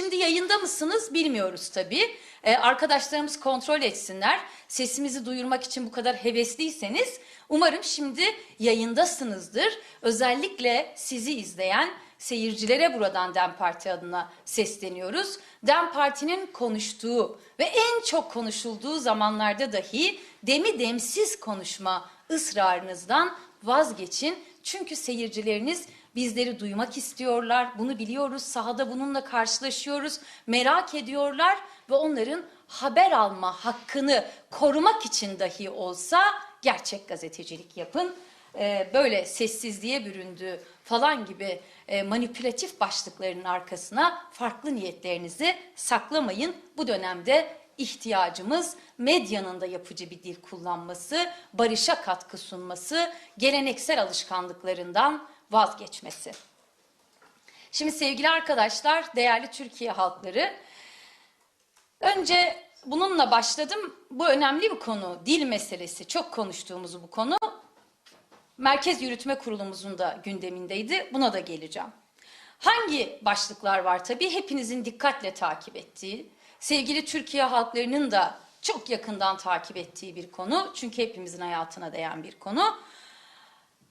Şimdi yayında mısınız bilmiyoruz tabii. Ee, arkadaşlarımız kontrol etsinler. Sesimizi duyurmak için bu kadar hevesliyseniz umarım şimdi yayındasınızdır. Özellikle sizi izleyen seyircilere buradan DEM Parti adına sesleniyoruz. DEM Parti'nin konuştuğu ve en çok konuşulduğu zamanlarda dahi demi demsiz konuşma ısrarınızdan vazgeçin. Çünkü seyircileriniz bizleri duymak istiyorlar. Bunu biliyoruz. Sahada bununla karşılaşıyoruz. Merak ediyorlar ve onların haber alma hakkını korumak için dahi olsa gerçek gazetecilik yapın. Ee, böyle sessizliğe büründü falan gibi e, manipülatif başlıkların arkasına farklı niyetlerinizi saklamayın. Bu dönemde ihtiyacımız medyanın da yapıcı bir dil kullanması, barışa katkı sunması, geleneksel alışkanlıklarından vazgeçmesi. Şimdi sevgili arkadaşlar, değerli Türkiye halkları, önce bununla başladım. Bu önemli bir konu, dil meselesi. Çok konuştuğumuz bu konu. Merkez Yürütme Kurulumuzun da gündemindeydi. Buna da geleceğim. Hangi başlıklar var tabii? Hepinizin dikkatle takip ettiği, sevgili Türkiye halklarının da çok yakından takip ettiği bir konu. Çünkü hepimizin hayatına değen bir konu.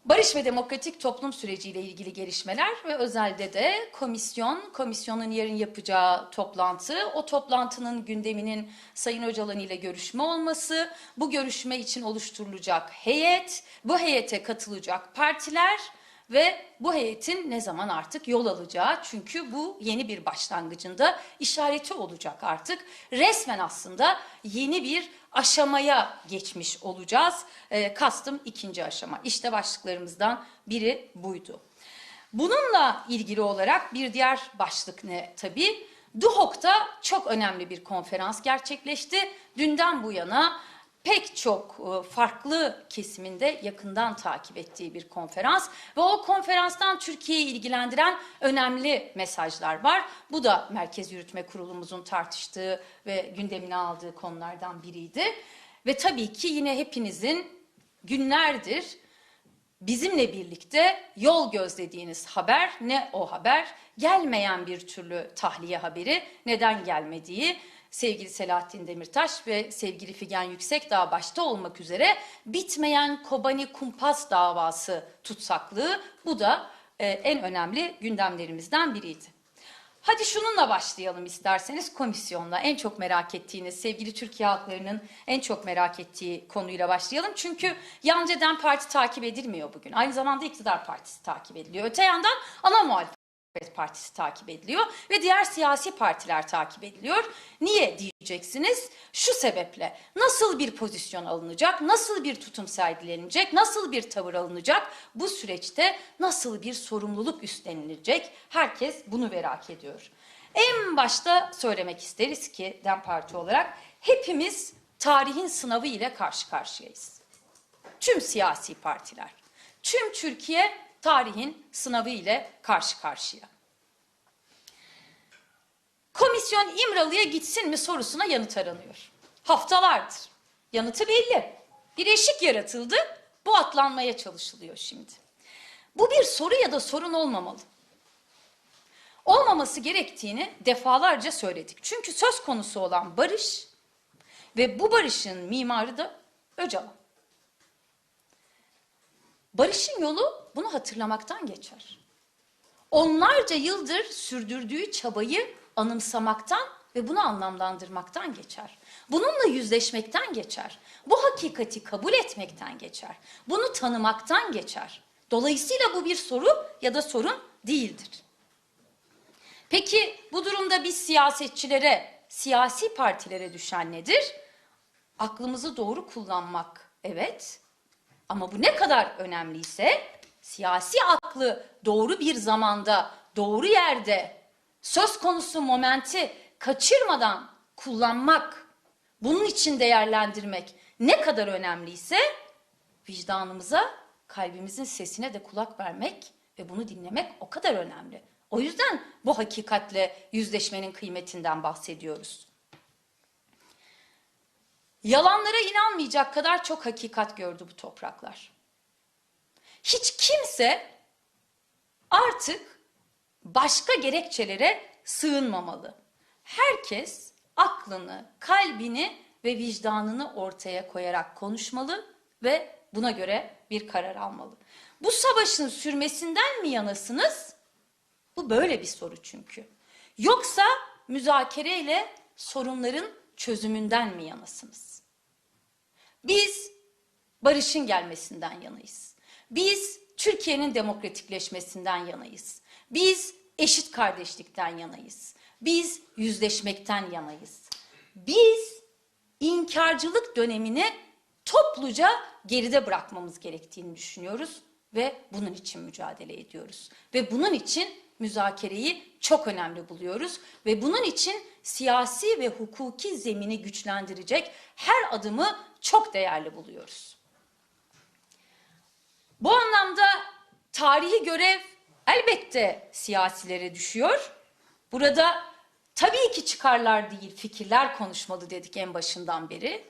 Barış ve demokratik toplum süreciyle ilgili gelişmeler ve özelde de komisyon, komisyonun yarın yapacağı toplantı, o toplantının gündeminin Sayın Öcalan ile görüşme olması, bu görüşme için oluşturulacak heyet, bu heyete katılacak partiler ve bu heyetin ne zaman artık yol alacağı çünkü bu yeni bir başlangıcında işareti olacak artık. Resmen aslında yeni bir aşamaya geçmiş olacağız. E, kastım ikinci aşama. İşte başlıklarımızdan biri buydu. Bununla ilgili olarak bir diğer başlık ne tabii? DUHOK'ta çok önemli bir konferans gerçekleşti. Dünden bu yana pek çok e, farklı kesiminde yakından takip ettiği bir konferans ve o konferanstan Türkiye'yi ilgilendiren önemli mesajlar var. Bu da Merkez Yürütme Kurulumuzun tartıştığı ve gündemine aldığı konulardan biriydi. Ve tabii ki yine hepinizin günlerdir bizimle birlikte yol gözlediğiniz haber ne o haber? Gelmeyen bir türlü tahliye haberi neden gelmediği sevgili Selahattin Demirtaş ve sevgili Figen Yüksekdağ başta olmak üzere bitmeyen Kobani Kumpas davası tutsaklığı bu da e, en önemli gündemlerimizden biriydi. Hadi şununla başlayalım isterseniz komisyonla. En çok merak ettiğiniz, sevgili Türkiye halklarının en çok merak ettiği konuyla başlayalım. Çünkü yalnızca DEM Parti takip edilmiyor bugün. Aynı zamanda iktidar partisi takip ediliyor. Öte yandan ana muhalefet Partisi takip ediliyor ve diğer siyasi partiler takip ediliyor. Niye diyeceksiniz? Şu sebeple nasıl bir pozisyon alınacak, nasıl bir tutum sergilenecek, nasıl bir tavır alınacak, bu süreçte nasıl bir sorumluluk üstlenilecek herkes bunu merak ediyor. En başta söylemek isteriz ki DEM Parti olarak hepimiz tarihin sınavı ile karşı karşıyayız. Tüm siyasi partiler, tüm Türkiye tarihin sınavı ile karşı karşıya. Komisyon İmralı'ya gitsin mi sorusuna yanıt aranıyor. Haftalardır. Yanıtı belli. Bir eşik yaratıldı. Bu atlanmaya çalışılıyor şimdi. Bu bir soru ya da sorun olmamalı. Olmaması gerektiğini defalarca söyledik. Çünkü söz konusu olan barış ve bu barışın mimarı da Öcalan. Barışın yolu bunu hatırlamaktan geçer. Onlarca yıldır sürdürdüğü çabayı anımsamaktan ve bunu anlamlandırmaktan geçer. Bununla yüzleşmekten geçer. Bu hakikati kabul etmekten geçer. Bunu tanımaktan geçer. Dolayısıyla bu bir soru ya da sorun değildir. Peki bu durumda biz siyasetçilere, siyasi partilere düşen nedir? Aklımızı doğru kullanmak, evet. Ama bu ne kadar önemliyse siyasi aklı doğru bir zamanda, doğru yerde söz konusu momenti kaçırmadan kullanmak, bunun için değerlendirmek ne kadar önemliyse vicdanımıza, kalbimizin sesine de kulak vermek ve bunu dinlemek o kadar önemli. O yüzden bu hakikatle yüzleşmenin kıymetinden bahsediyoruz. Yalanlara inanmayacak kadar çok hakikat gördü bu topraklar. Hiç kimse artık başka gerekçelere sığınmamalı. Herkes aklını, kalbini ve vicdanını ortaya koyarak konuşmalı ve buna göre bir karar almalı. Bu savaşın sürmesinden mi yanasınız? Bu böyle bir soru çünkü. Yoksa müzakereyle sorunların çözümünden mi yanasınız? Biz barışın gelmesinden yanayız. Biz Türkiye'nin demokratikleşmesinden yanayız. Biz eşit kardeşlikten yanayız. Biz yüzleşmekten yanayız. Biz inkarcılık dönemini topluca geride bırakmamız gerektiğini düşünüyoruz ve bunun için mücadele ediyoruz. Ve bunun için müzakereyi çok önemli buluyoruz ve bunun için siyasi ve hukuki zemini güçlendirecek her adımı çok değerli buluyoruz. Bu anlamda tarihi görev elbette siyasilere düşüyor. Burada tabii ki çıkarlar değil, fikirler konuşmalı dedik en başından beri.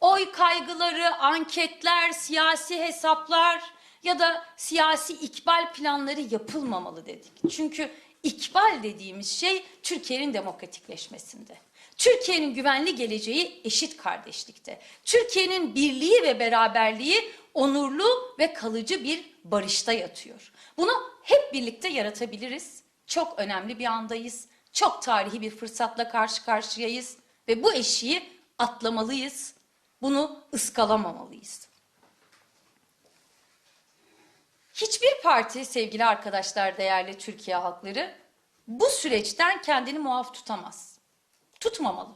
Oy kaygıları, anketler, siyasi hesaplar ya da siyasi ikbal planları yapılmamalı dedik. Çünkü ikbal dediğimiz şey Türkiye'nin demokratikleşmesinde. Türkiye'nin güvenli geleceği eşit kardeşlikte. Türkiye'nin birliği ve beraberliği onurlu ve kalıcı bir barışta yatıyor. Bunu hep birlikte yaratabiliriz. Çok önemli bir andayız. Çok tarihi bir fırsatla karşı karşıyayız ve bu eşiği atlamalıyız. Bunu ıskalamamalıyız. Hiçbir parti sevgili arkadaşlar, değerli Türkiye halkları bu süreçten kendini muaf tutamaz. Tutmamalı.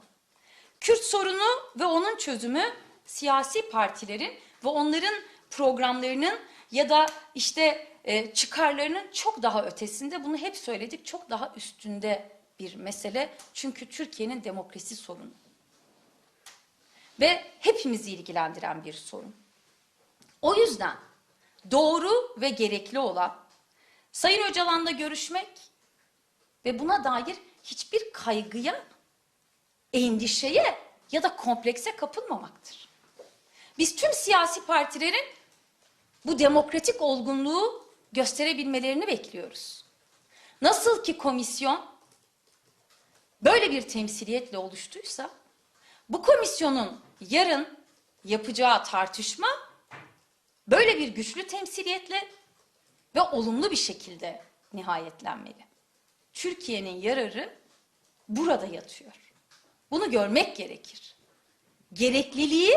Kürt sorunu ve onun çözümü siyasi partilerin ve onların programlarının ya da işte e, çıkarlarının çok daha ötesinde bunu hep söyledik çok daha üstünde bir mesele. Çünkü Türkiye'nin demokrasi sorunu. Ve hepimizi ilgilendiren bir sorun. O yüzden doğru ve gerekli olan Sayın Öcalan'la görüşmek ve buna dair hiçbir kaygıya, endişeye ya da komplekse kapılmamaktır. Biz tüm siyasi partilerin bu demokratik olgunluğu gösterebilmelerini bekliyoruz. Nasıl ki komisyon böyle bir temsiliyetle oluştuysa, bu komisyonun yarın yapacağı tartışma böyle bir güçlü temsiliyetle ve olumlu bir şekilde nihayetlenmeli. Türkiye'nin yararı burada yatıyor. Bunu görmek gerekir. Gerekliliği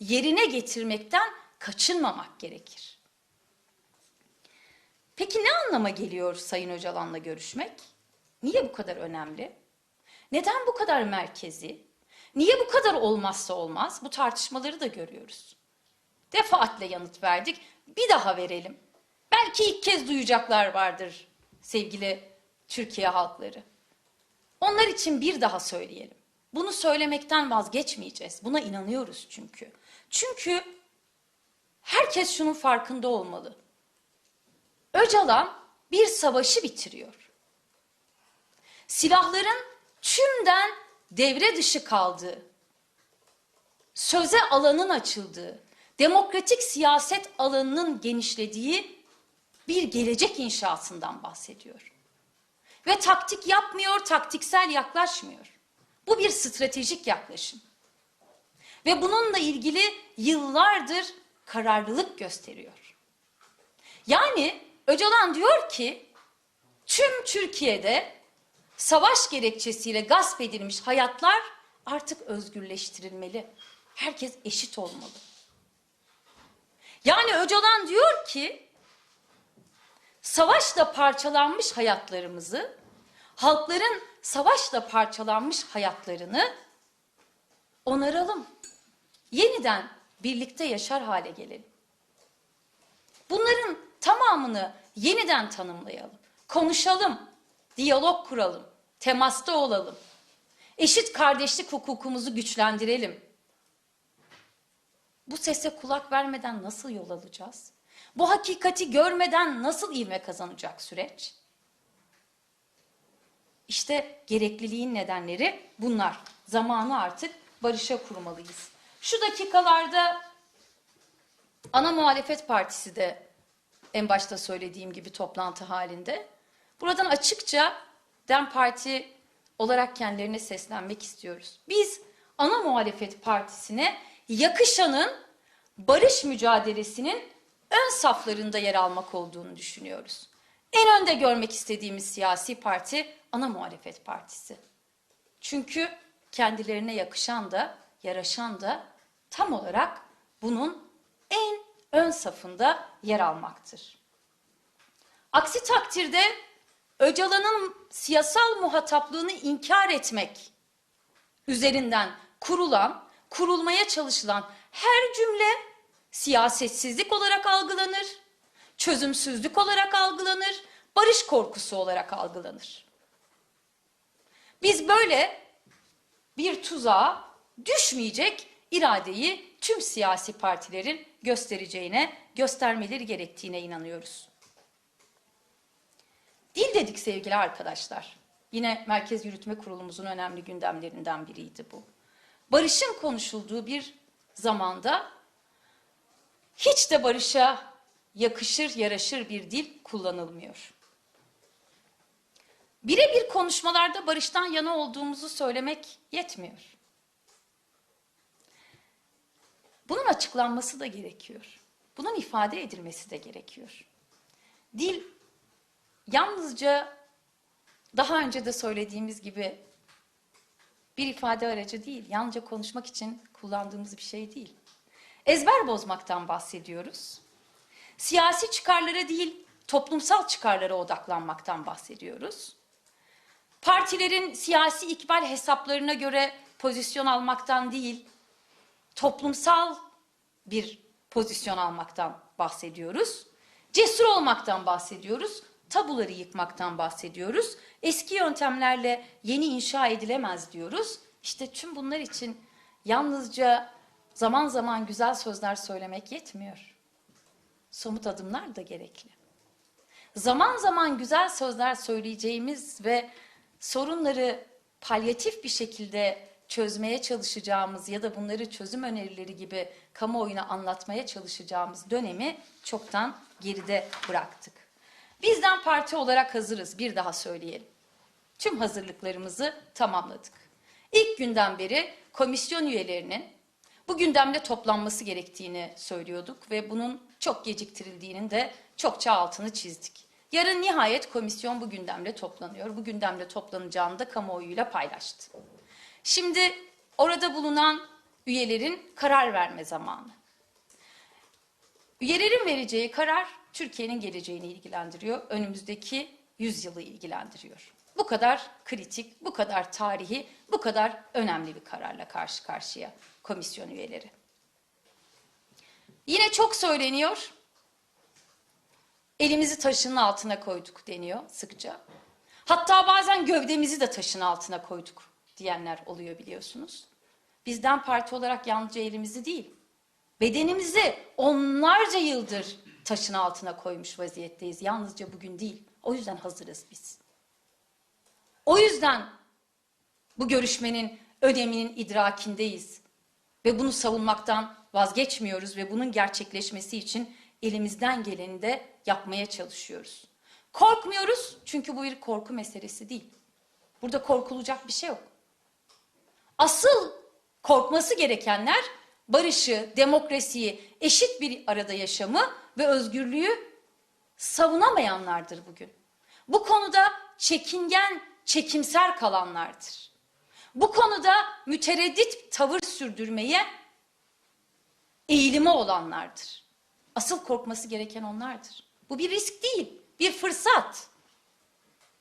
yerine getirmekten kaçınmamak gerekir. Peki ne anlama geliyor Sayın Öcalan'la görüşmek? Niye bu kadar önemli? Neden bu kadar merkezi? Niye bu kadar olmazsa olmaz? Bu tartışmaları da görüyoruz. Defaatle yanıt verdik. Bir daha verelim. Belki ilk kez duyacaklar vardır sevgili Türkiye halkları. Onlar için bir daha söyleyelim. Bunu söylemekten vazgeçmeyeceğiz. Buna inanıyoruz çünkü. Çünkü herkes şunun farkında olmalı. Öcalan bir savaşı bitiriyor. Silahların tümden devre dışı kaldığı, söze alanın açıldığı, demokratik siyaset alanının genişlediği bir gelecek inşasından bahsediyor. Ve taktik yapmıyor, taktiksel yaklaşmıyor. Bu bir stratejik yaklaşım. Ve bununla ilgili yıllardır kararlılık gösteriyor. Yani Öcalan diyor ki tüm Türkiye'de savaş gerekçesiyle gasp edilmiş hayatlar artık özgürleştirilmeli. Herkes eşit olmalı. Yani Öcalan diyor ki savaşla parçalanmış hayatlarımızı, halkların savaşla parçalanmış hayatlarını onaralım. Yeniden birlikte yaşar hale gelelim. Bunların tamamını yeniden tanımlayalım. Konuşalım, diyalog kuralım, temasta olalım. Eşit kardeşlik hukukumuzu güçlendirelim. Bu sese kulak vermeden nasıl yol alacağız? Bu hakikati görmeden nasıl ivme kazanacak süreç? İşte gerekliliğin nedenleri bunlar. Zamanı artık barışa kurmalıyız. Şu dakikalarda ana muhalefet partisi de en başta söylediğim gibi toplantı halinde. Buradan açıkça DEM Parti olarak kendilerine seslenmek istiyoruz. Biz ana muhalefet partisine yakışanın barış mücadelesinin ön saflarında yer almak olduğunu düşünüyoruz. En önde görmek istediğimiz siyasi parti ana muhalefet partisi. Çünkü kendilerine yakışan da, yaraşan da tam olarak bunun en ön safında yer almaktır. Aksi takdirde Öcalan'ın siyasal muhataplığını inkar etmek üzerinden kurulan, kurulmaya çalışılan her cümle siyasetsizlik olarak algılanır, çözümsüzlük olarak algılanır, barış korkusu olarak algılanır. Biz böyle bir tuzağa düşmeyecek iradeyi tüm siyasi partilerin göstereceğine, göstermeleri gerektiğine inanıyoruz. Dil dedik sevgili arkadaşlar. Yine Merkez Yürütme Kurulumuzun önemli gündemlerinden biriydi bu. Barışın konuşulduğu bir zamanda hiç de barışa yakışır, yaraşır bir dil kullanılmıyor. Birebir konuşmalarda barıştan yana olduğumuzu söylemek yetmiyor. Bunun açıklanması da gerekiyor. Bunun ifade edilmesi de gerekiyor. Dil yalnızca daha önce de söylediğimiz gibi bir ifade aracı değil, yalnızca konuşmak için kullandığımız bir şey değil. Ezber bozmaktan bahsediyoruz. Siyasi çıkarlara değil, toplumsal çıkarlara odaklanmaktan bahsediyoruz. Partilerin siyasi ikbal hesaplarına göre pozisyon almaktan değil, toplumsal bir pozisyon almaktan bahsediyoruz. Cesur olmaktan bahsediyoruz. Tabuları yıkmaktan bahsediyoruz. Eski yöntemlerle yeni inşa edilemez diyoruz. İşte tüm bunlar için yalnızca zaman zaman güzel sözler söylemek yetmiyor. Somut adımlar da gerekli. Zaman zaman güzel sözler söyleyeceğimiz ve sorunları palyatif bir şekilde çözmeye çalışacağımız ya da bunları çözüm önerileri gibi kamuoyuna anlatmaya çalışacağımız dönemi çoktan geride bıraktık. Bizden parti olarak hazırız bir daha söyleyelim. Tüm hazırlıklarımızı tamamladık. İlk günden beri komisyon üyelerinin bu gündemde toplanması gerektiğini söylüyorduk ve bunun çok geciktirildiğinin de çokça altını çizdik. Yarın nihayet komisyon bu gündemde toplanıyor. Bu gündemde toplanacağını da kamuoyuyla paylaştı. Şimdi orada bulunan üyelerin karar verme zamanı. Üyelerin vereceği karar Türkiye'nin geleceğini ilgilendiriyor. Önümüzdeki yüzyılı ilgilendiriyor. Bu kadar kritik, bu kadar tarihi, bu kadar önemli bir kararla karşı karşıya komisyon üyeleri. Yine çok söyleniyor. Elimizi taşın altına koyduk deniyor sıkça. Hatta bazen gövdemizi de taşın altına koyduk diyenler oluyor biliyorsunuz. Bizden parti olarak yalnızca elimizi değil, bedenimizi onlarca yıldır taşın altına koymuş vaziyetteyiz. Yalnızca bugün değil. O yüzden hazırız biz. O yüzden bu görüşmenin öneminin idrakindeyiz. Ve bunu savunmaktan vazgeçmiyoruz ve bunun gerçekleşmesi için elimizden geleni de yapmaya çalışıyoruz. Korkmuyoruz çünkü bu bir korku meselesi değil. Burada korkulacak bir şey yok. Asıl korkması gerekenler barışı, demokrasiyi, eşit bir arada yaşamı ve özgürlüğü savunamayanlardır bugün. Bu konuda çekingen, çekimser kalanlardır. Bu konuda mütereddit tavır sürdürmeye eğilimi olanlardır. Asıl korkması gereken onlardır. Bu bir risk değil, bir fırsat.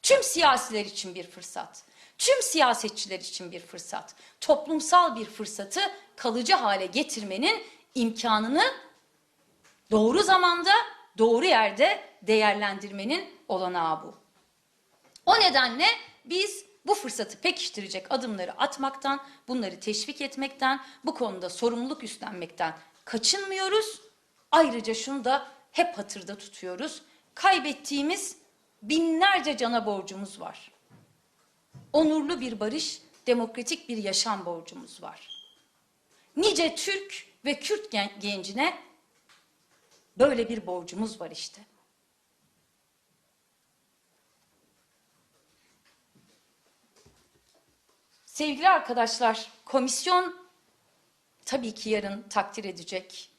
Tüm siyasiler için bir fırsat. Tüm siyasetçiler için bir fırsat. Toplumsal bir fırsatı kalıcı hale getirmenin imkanını doğru zamanda, doğru yerde değerlendirmenin olanağı bu. O nedenle biz bu fırsatı pekiştirecek adımları atmaktan, bunları teşvik etmekten, bu konuda sorumluluk üstlenmekten kaçınmıyoruz. Ayrıca şunu da hep hatırda tutuyoruz. Kaybettiğimiz binlerce cana borcumuz var. Onurlu bir barış, demokratik bir yaşam borcumuz var. Nice Türk ve Kürt gencine böyle bir borcumuz var işte. Sevgili arkadaşlar, komisyon tabii ki yarın takdir edecek.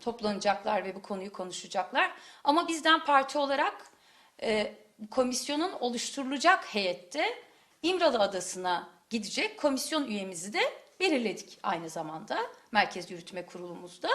Toplanacaklar ve bu konuyu konuşacaklar. Ama bizden parti olarak e, komisyonun oluşturulacak heyette İmralı Adası'na gidecek komisyon üyemizi de belirledik aynı zamanda Merkez Yürütme Kurulumuzda.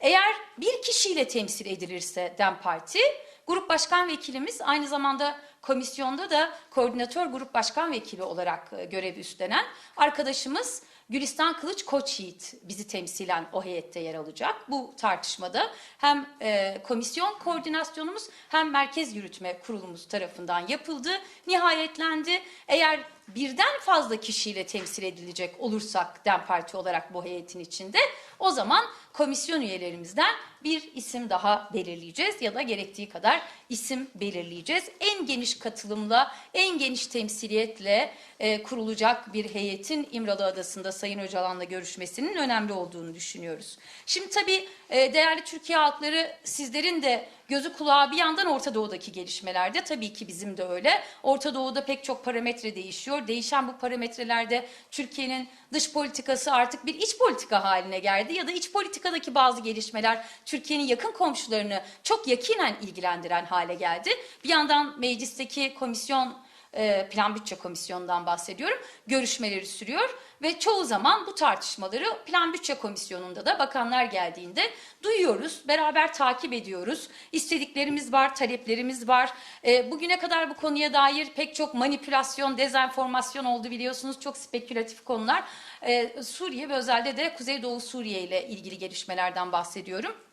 Eğer bir kişiyle temsil edilirse DEM Parti, grup başkan vekilimiz aynı zamanda komisyonda da koordinatör grup başkan vekili olarak e, görev üstlenen arkadaşımız Gülistan Kılıç Koçyiğit bizi temsilen o heyette yer alacak. Bu tartışmada hem e, komisyon koordinasyonumuz hem merkez yürütme kurulumuz tarafından yapıldı, nihayetlendi. Eğer birden fazla kişiyle temsil edilecek olursak DEM Parti olarak bu heyetin içinde o zaman komisyon üyelerimizden bir isim daha belirleyeceğiz ya da gerektiği kadar isim belirleyeceğiz. En geniş katılımla, en geniş temsiliyetle e, kurulacak bir heyetin İmralı Adası'nda Sayın Öcalan'la görüşmesinin önemli olduğunu düşünüyoruz. Şimdi tabii e, değerli Türkiye halkları sizlerin de gözü kulağı bir yandan Orta Doğu'daki gelişmelerde tabii ki bizim de öyle. Orta Doğu'da pek çok parametre değişiyor. Değişen bu parametrelerde Türkiye'nin dış politikası artık bir iç politika haline geldi ya da iç politikadaki bazı gelişmeler Türkiye'nin yakın komşularını çok yakinen ilgilendiren hale geldi. Bir yandan meclisteki komisyon e, Plan Bütçe Komisyonu'ndan bahsediyorum. Görüşmeleri sürüyor ve çoğu zaman bu tartışmaları Plan Bütçe Komisyonu'nda da bakanlar geldiğinde duyuyoruz, beraber takip ediyoruz. İstediklerimiz var, taleplerimiz var. E, bugüne kadar bu konuya dair pek çok manipülasyon, dezenformasyon oldu biliyorsunuz. Çok spekülatif konular. E, Suriye ve özellikle de Kuzeydoğu Suriye ile ilgili gelişmelerden bahsediyorum.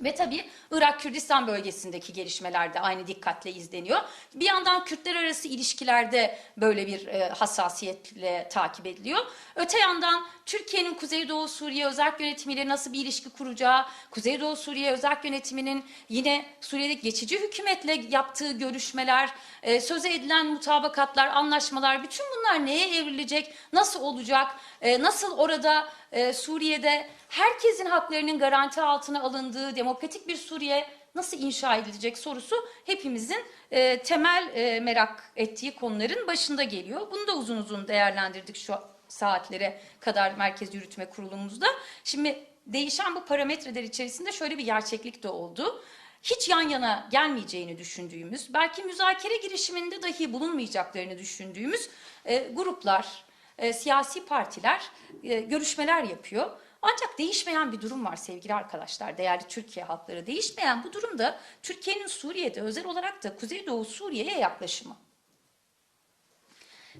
Ve tabii Irak-Kürdistan bölgesindeki gelişmeler de aynı dikkatle izleniyor. Bir yandan Kürtler arası ilişkilerde böyle bir e, hassasiyetle takip ediliyor. Öte yandan Türkiye'nin Kuzeydoğu Suriye özel yönetimiyle nasıl bir ilişki kuracağı, Kuzeydoğu Suriye özel yönetiminin yine Suriye'deki geçici hükümetle yaptığı görüşmeler, e, söze edilen mutabakatlar, anlaşmalar bütün bunlar neye evrilecek, nasıl olacak, e, nasıl orada e, Suriye'de herkesin haklarının garanti altına alındığı demokratik bir Suriye nasıl inşa edilecek sorusu hepimizin e, temel e, merak ettiği konuların başında geliyor. Bunu da uzun uzun değerlendirdik şu saatlere kadar Merkez Yürütme Kurulumuzda. Şimdi değişen bu parametreler içerisinde şöyle bir gerçeklik de oldu. Hiç yan yana gelmeyeceğini düşündüğümüz, belki müzakere girişiminde dahi bulunmayacaklarını düşündüğümüz e, gruplar, e, siyasi partiler e, görüşmeler yapıyor. Ancak değişmeyen bir durum var sevgili arkadaşlar, değerli Türkiye halkları. Değişmeyen bu durumda Türkiye'nin Suriye'de özel olarak da Kuzeydoğu Suriye'ye yaklaşımı.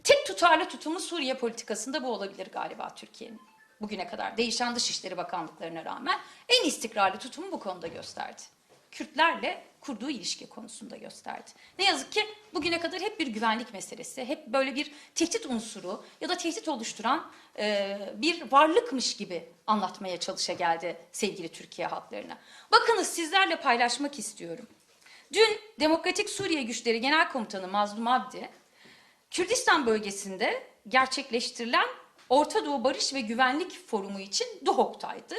Tek tutarlı tutumu Suriye politikasında bu olabilir galiba Türkiye'nin. Bugüne kadar değişen Dışişleri Bakanlıklarına rağmen en istikrarlı tutumu bu konuda gösterdi. Kürtlerle kurduğu ilişki konusunda gösterdi. Ne yazık ki bugüne kadar hep bir güvenlik meselesi, hep böyle bir tehdit unsuru ya da tehdit oluşturan e, bir varlıkmış gibi anlatmaya çalışa geldi sevgili Türkiye halklarına. Bakınız sizlerle paylaşmak istiyorum. Dün Demokratik Suriye Güçleri Genel Komutanı Mazlum Abdi, Kürdistan bölgesinde gerçekleştirilen Orta Doğu Barış ve Güvenlik Forumu için Duhok'taydı.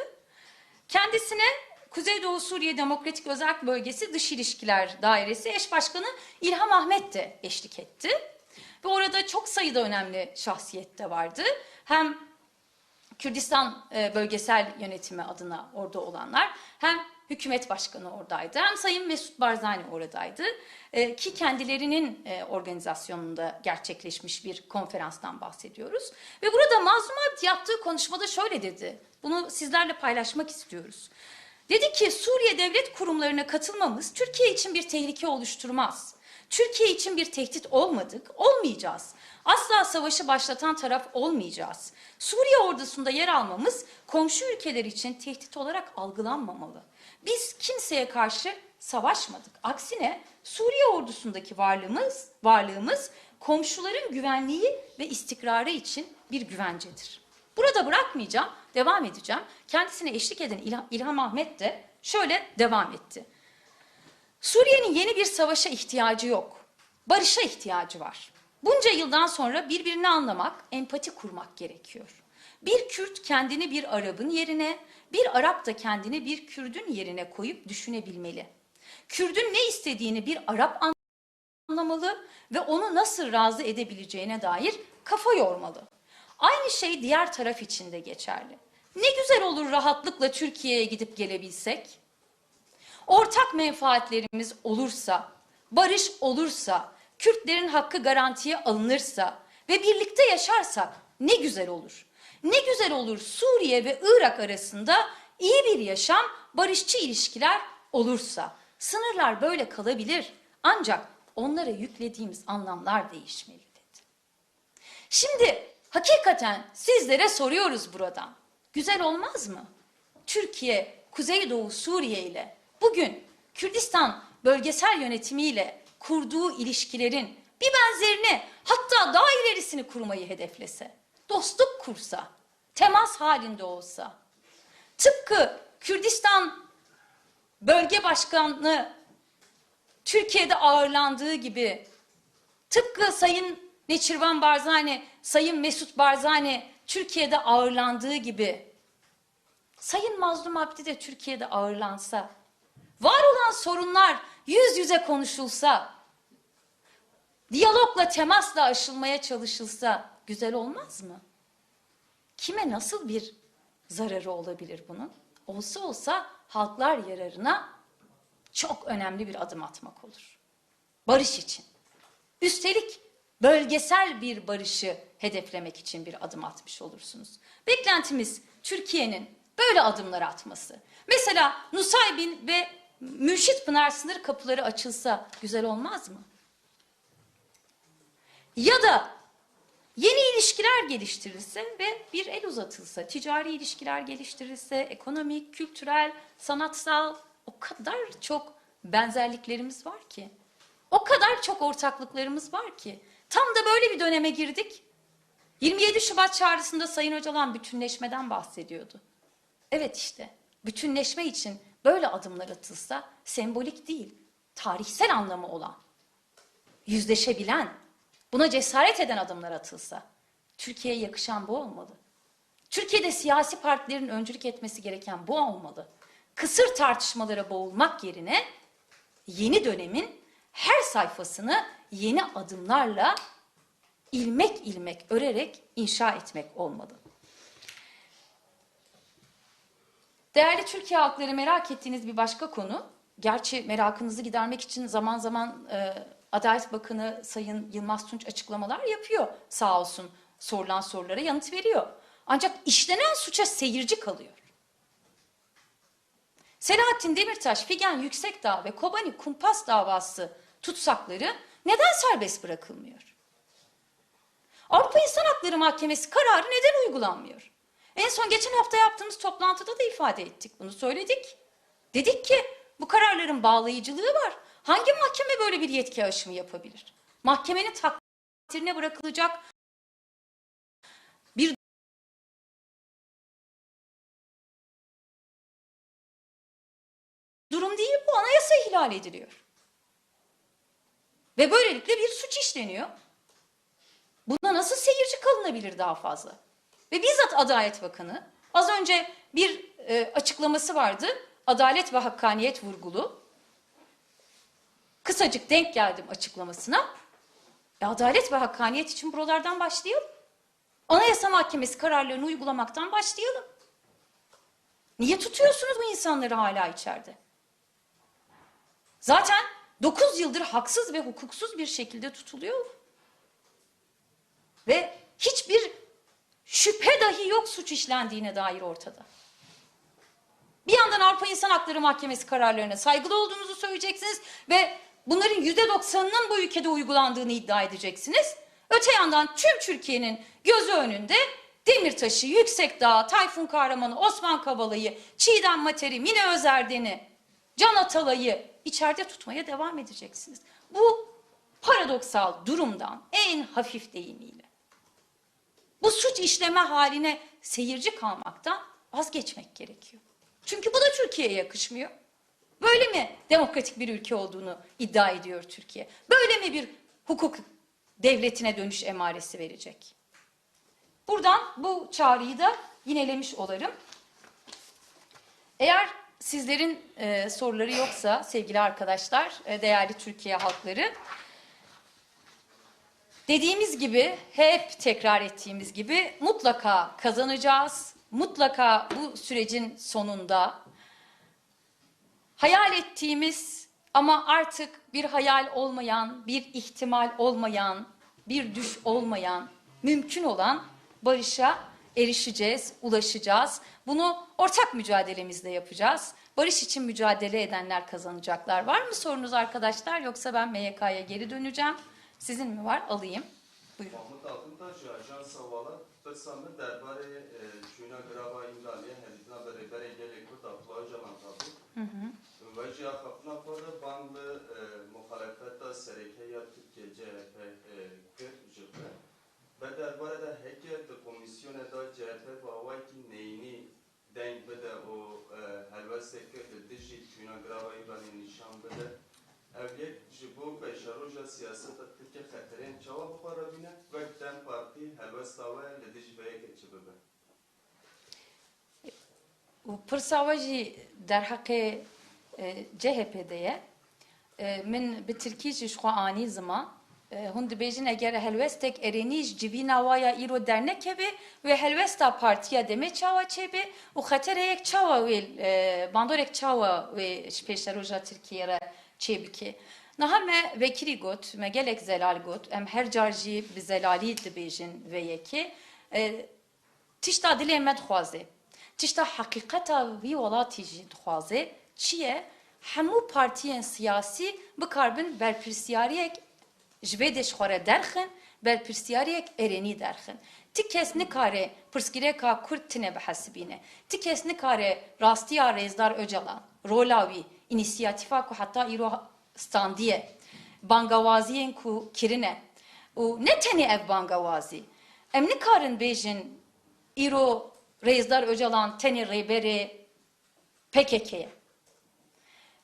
Kendisine Kuzeydoğu Suriye Demokratik Özerk Bölgesi Dış İlişkiler Dairesi eş başkanı İlham Ahmet de eşlik etti. Ve orada çok sayıda önemli şahsiyet de vardı. Hem Kürdistan e, bölgesel yönetimi adına orada olanlar hem hükümet başkanı oradaydı hem Sayın Mesut Barzani oradaydı E, ki kendilerinin e, organizasyonunda gerçekleşmiş bir konferanstan bahsediyoruz. Ve burada Mazlum Abdi yaptığı konuşmada şöyle dedi. Bunu sizlerle paylaşmak istiyoruz. Dedi ki Suriye devlet kurumlarına katılmamız Türkiye için bir tehlike oluşturmaz. Türkiye için bir tehdit olmadık, olmayacağız. Asla savaşı başlatan taraf olmayacağız. Suriye ordusunda yer almamız komşu ülkeler için tehdit olarak algılanmamalı. Biz kimseye karşı savaşmadık. Aksine Suriye ordusundaki varlığımız, varlığımız komşuların güvenliği ve istikrarı için bir güvencedir. Burada bırakmayacağım, devam edeceğim. Kendisine eşlik eden İlham, İlham Ahmet de şöyle devam etti. Suriye'nin yeni bir savaşa ihtiyacı yok. Barışa ihtiyacı var. Bunca yıldan sonra birbirini anlamak, empati kurmak gerekiyor. Bir Kürt kendini bir Arap'ın yerine, bir Arap da kendini bir Kürdün yerine koyup düşünebilmeli. Kürdün ne istediğini bir Arap anlamalı ve onu nasıl razı edebileceğine dair kafa yormalı. Aynı şey diğer taraf için de geçerli. Ne güzel olur rahatlıkla Türkiye'ye gidip gelebilsek. Ortak menfaatlerimiz olursa, barış olursa, Kürtlerin hakkı garantiye alınırsa ve birlikte yaşarsak ne güzel olur. Ne güzel olur Suriye ve Irak arasında iyi bir yaşam, barışçı ilişkiler olursa. Sınırlar böyle kalabilir ancak onlara yüklediğimiz anlamlar değişmeli dedi. Şimdi hakikaten sizlere soruyoruz buradan. Güzel olmaz mı? Türkiye, Kuzeydoğu Suriye ile bugün Kürdistan bölgesel yönetimiyle kurduğu ilişkilerin bir benzerini hatta daha ilerisini kurmayı hedeflese, dostluk kursa, temas halinde olsa, tıpkı Kürdistan bölge başkanlığı Türkiye'de ağırlandığı gibi tıpkı Sayın Neçirvan Barzani, Sayın Mesut Barzani Türkiye'de ağırlandığı gibi Sayın Mazlum Abdi de Türkiye'de ağırlansa, var olan sorunlar yüz yüze konuşulsa, diyalogla, temasla aşılmaya çalışılsa güzel olmaz mı? Kime nasıl bir zararı olabilir bunun? Olsa olsa halklar yararına çok önemli bir adım atmak olur. Barış için. Üstelik bölgesel bir barışı hedeflemek için bir adım atmış olursunuz. Beklentimiz Türkiye'nin böyle adımlar atması. Mesela Nusaybin ve Mürşit Pınar sınır kapıları açılsa güzel olmaz mı? Ya da yeni ilişkiler geliştirilse ve bir el uzatılsa, ticari ilişkiler geliştirilse, ekonomik, kültürel, sanatsal o kadar çok benzerliklerimiz var ki. O kadar çok ortaklıklarımız var ki. Tam da böyle bir döneme girdik. 27 Şubat çağrısında Sayın Öcalan bütünleşmeden bahsediyordu. Evet işte bütünleşme için böyle adımlar atılsa sembolik değil, tarihsel anlamı olan, yüzleşebilen, buna cesaret eden adımlar atılsa Türkiye'ye yakışan bu olmalı. Türkiye'de siyasi partilerin öncülük etmesi gereken bu olmalı. Kısır tartışmalara boğulmak yerine yeni dönemin her sayfasını yeni adımlarla ilmek ilmek örerek inşa etmek olmalı. Değerli Türkiye halkları merak ettiğiniz bir başka konu, gerçi merakınızı gidermek için zaman zaman e, Adalet Bakanı Sayın Yılmaz Tunç açıklamalar yapıyor sağ olsun sorulan sorulara yanıt veriyor. Ancak işlenen suça seyirci kalıyor. Selahattin Demirtaş, Figen Yüksekdağ ve Kobani Kumpas davası tutsakları neden serbest bırakılmıyor? Avrupa İnsan Hakları Mahkemesi kararı neden uygulanmıyor? En son geçen hafta yaptığımız toplantıda da ifade ettik bunu söyledik. Dedik ki bu kararların bağlayıcılığı var. Hangi mahkeme böyle bir yetki aşımı yapabilir? Mahkemenin takdirine bırakılacak bir durum değil bu anayasa ihlal ediliyor. Ve böylelikle bir suç işleniyor. Buna nasıl seyirci kalınabilir daha fazla? Ve bizzat Adalet Bakanı az önce bir e, açıklaması vardı. Adalet ve hakkaniyet vurgulu. Kısacık denk geldim açıklamasına. E, adalet ve hakkaniyet için buralardan başlayalım. Anayasa Mahkemesi kararlarını uygulamaktan başlayalım. Niye tutuyorsunuz bu insanları hala içeride? Zaten 9 yıldır haksız ve hukuksuz bir şekilde tutuluyor. Ve hiçbir şüphe dahi yok suç işlendiğine dair ortada. Bir yandan Avrupa İnsan Hakları Mahkemesi kararlarına saygılı olduğunuzu söyleyeceksiniz ve bunların yüzde doksanının bu ülkede uygulandığını iddia edeceksiniz. Öte yandan tüm Türkiye'nin gözü önünde Demirtaş'ı, Yüksekdağ, Tayfun Kahraman'ı, Osman Kavala'yı, Çiğdem Mater'i, Mine Özerden'i, Can Atalay'ı içeride tutmaya devam edeceksiniz. Bu paradoksal durumdan en hafif deyimiyle bu suç işleme haline seyirci kalmaktan vazgeçmek gerekiyor. Çünkü bu da Türkiye'ye yakışmıyor. Böyle mi demokratik bir ülke olduğunu iddia ediyor Türkiye? Böyle mi bir hukuk devletine dönüş emaresi verecek? Buradan bu çağrıyı da yinelemiş olarım. Eğer sizlerin e, soruları yoksa sevgili arkadaşlar, e, değerli Türkiye halkları, Dediğimiz gibi, hep tekrar ettiğimiz gibi mutlaka kazanacağız. Mutlaka bu sürecin sonunda hayal ettiğimiz ama artık bir hayal olmayan, bir ihtimal olmayan, bir düş olmayan, mümkün olan barışa erişeceğiz, ulaşacağız. Bunu ortak mücadelemizle yapacağız. Barış için mücadele edenler kazanacaklar. Var mı sorunuz arkadaşlar? Yoksa ben MYK'ya geri döneceğim. Sizin mi var? Alayım. Buyurun. Mahmut Altıntaş, Ajans Havala, Fırsatlı Derbari, e, Şuna Grava İmdaliye, Hedidna Beribere, Gelek, Kurt, Abdullah Canan Tabu. Ve Cihafafına Fırı, Banlı, e, Muhalefette, Sereke, Türkiye, CHP, Berdarbara da heke de komisyona da CHP bawaki neyni denk bide o helvesteke de dijî çûna grava Îranê nîşan bide. Ev yek ji bo peşeroja siyaseta Tirkiye xeterên çawa bixwarabîne vek dem partî helwesta we li dijî veyekê çi bibe. و پرسا واجی در حق جهپدیه من به ترکیه جش خوانی زمان Ee, hûn dibêjin eger helwestek erênî ji civîna wa ya îro dernekeve wê helwesta partiya demê çawa çêbe û xetereyek çawa wê e, bandorek çawa wê ji pêşte roja Tirkiye re çêbike. Niha me vekirî got, me gelek zelal got, em her car jî bi zelalî dibêjin vê yekê e, tişta dilê me dixwaze. Tişta heqîqeta vî welatî jî dixwaze çi ye? Hemû partiyên siyasî bikarbin berpirsiyariyek ji vê dêjixwarê derxin berpirsyariyek êrenî derxin. Ti kes nikare pirsgirêka kurd tune bihesibîne ti kes nikare rastiya rêzdar ocalan rola wî înîsiyatîfa ku heta îro standiye bangawaziyên ku kirine. Û ne tenê ev bangawazî? Em nikarin bêjin îro rêzdar ocalan tenê rêberê PKK'ye.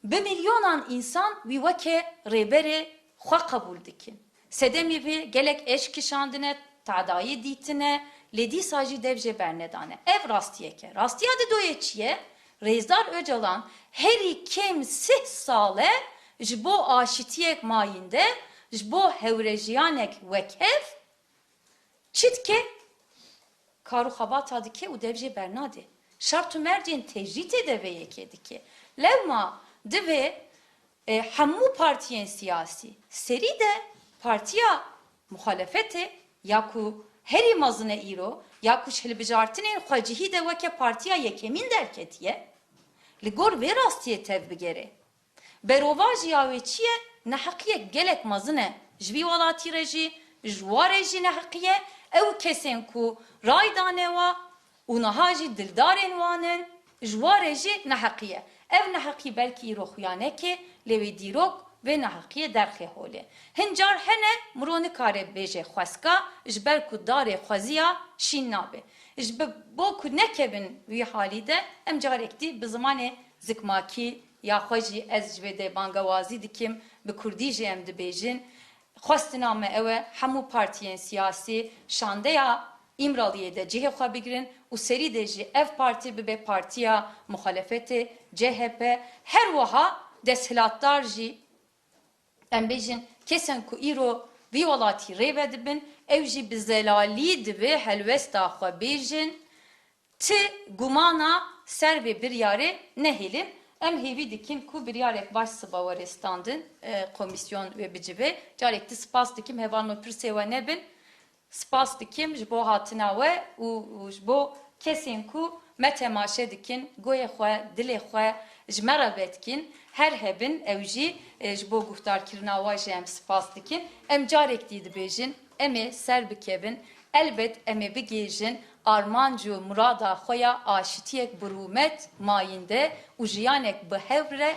Bi milyonan insan wî weke rêberê xwe qebûl dikin. Sedemê vê gelek eş kişandine, tedayê dîtine, lê dîsa jî dev jê bernedane. Ev rastiyek e. Rastiya di doyê çi ye? Rêzdar Öcalan herî kêm sih sale ji bo aşitiyek mayîn de ji bo hewrejiyanek wekev çitke karu xebata dike û dev jê bernadê. Şartû mercên tecrîtê de vê yekê e, hemû partiyên siyasî serî de partiya muhalefetê ya ku herî mezine îro ya ku hilbijartinên xwe cihî de weke partiya yekemîn derketiye li gor vê rastiyê tev bigere. Berova jiya wê çi ye? Neheqiyek gelek mezin e ji vî welatî re jî ji warê jî neheqiye ew kesên ku ray dane wa û niha jî dildarên wan in ji warê jî neheqiye. Ev neheqî belkî îro xuyanekê lê wê dîrok vê neheqiye derxê holê. Hin car hene mirov nikare bêje xweska ji ber ku darê xweziya şîn nabe. Ji bo ku nekevin wî halî de em carek dî bi zimanê zikmakî ya xwe jî ez ji vê de bangewazî dikim bi Kurdî jî em dibêjin. Xwestina me ew e hemû partiyên siyasî şandeya İmralı'ya da CHP bigirin û serî de jî ev partî bibe partiya muhalefetê CHP her wiha deshilatdar jî. Em bêjin kesên ku îro vî welatî rêve dibin ew jî bi zelalî divê helwesta xwe bêjin. Ti gumana ser vê biryarê nehêlin. Em hêvî dikin ku biryarek baş siba were standin e, komisyon ve bicive carek di spas dikim hevan o pirsê we nebin. Spas dikim ji bo hatina we û ji bo kesên ku me temaşe dikin goyê xwe dilê xwe ji me her hebin ew jî e, ji bo guhdarkirina we jî em spas dikin. Em carek dî dibêjin em ser bikevin. Elbet em ê bigêjin murada xwe ya aşitiyek bi rûmet mayînde û jiyanek bi hev re